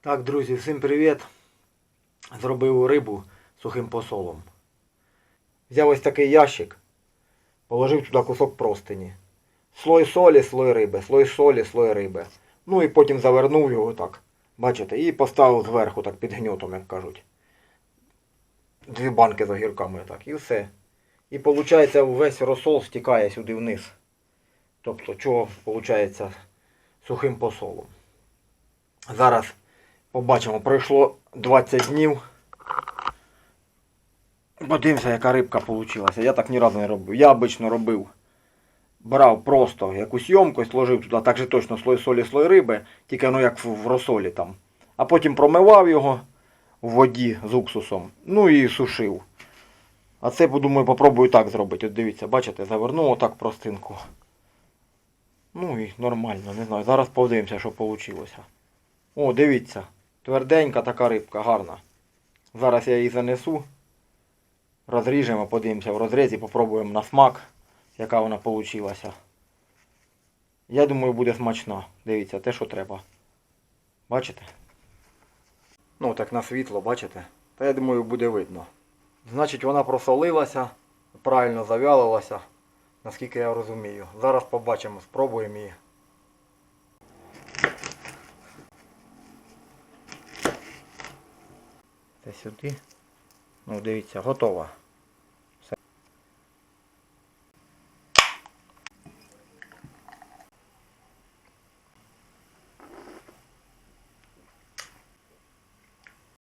Так, друзі, всім привіт. Зробив рибу сухим посолом. Взяв ось такий ящик, положив туди кусок простині. Слой солі, слой риби, слой солі, слой риби. Ну і потім завернув його так. Бачите, і поставив зверху так під гньотом, як кажуть. Дві банки з огірками так, і все. І виходить, весь розсол стікає сюди вниз. Тобто, чого виходить сухим посолом. Зараз побачимо, пройшло 20 днів. Подивимося, яка рибка вийшла. Я так ні разу не робив. Я обично робив. Брав просто якусь ємкость, ложив туди так же точно слой солі, слой риби, тільки ну як в, розсолі там. А потім промивав його в воді з уксусом. Ну і сушив. А це, подумаю, попробую так зробити. От дивіться, бачите, завернув отак простинку. Ну і нормально, не знаю. Зараз подивимося, що вийшло. О, дивіться. Тверденька така рибка, гарна. Зараз я її занесу. Розріжемо, подивимося в розрізі, попробуємо на смак, яка вона вийшла. Я думаю, буде смачна. Дивіться, те, що треба. Бачите? Ну, так на світло, бачите? Та я думаю, буде видно. Значить, вона просолилася, правильно зав'ялилася, наскільки я розумію. Зараз побачимо, спробуємо її. Це сюди. Ну, дивіться, готова.